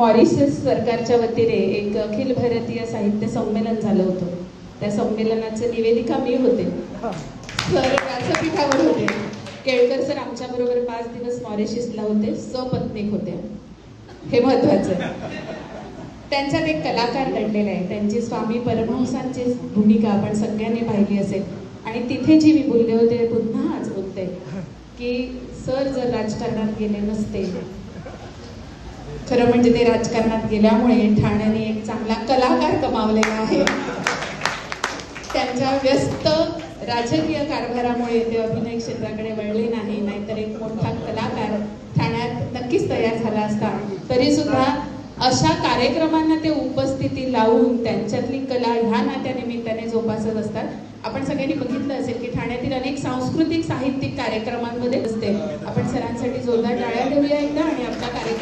Mauritius सरकारच्या वतीने एक अखिल भारतीय साहित्य संमेलन झालं होतं. त्या संमेलनाचे निवेदिका मी होते. सर व्यासपीठावर होते. केळकर सर आमच्याबरोबर पाच दिवस मॉरिशसला होते. सपत्नीक होते हे महत्वाचं त्यांच्यात एक कलाकार दडलेला आहे. त्यांची स्वामी परमहंसांची भूमिका आपण सगळ्यांनी पाहिली असेल. आणि तिथे जी मी बोलले होते पुन्हा आज बोलते. की सर जर राजकारणात गेले नसते खरं म्हणजे ते राजकारणात गेल्यामुळे ठाण्याने एक चांगला कलाकार कमावलेला आहे. त्यांच्या व्यस्त राजकीय कारभारामुळे ते अभिनय क्षेत्राकडे वळले नाही नाहीतर एक मोठा कलाकार ठाण्यात नक्कीच तयार झाला असता. तरी सुद्धा अशा कार्यक्रमांना ते उपस्थिती लावून त्यांच्यातली कला ह्या नात्या निमित्ताने जोपासत असतात. आपण सगळ्यांनी बघितलं असेल की ठाण्यातील अनेक सांस्कृतिक साहित्यिक कार्यक्रमांमध्ये असते. आपण सरांसाठी जोरदार टाळ्या ठेवूया एकदा आणि आपला कार्यक्रम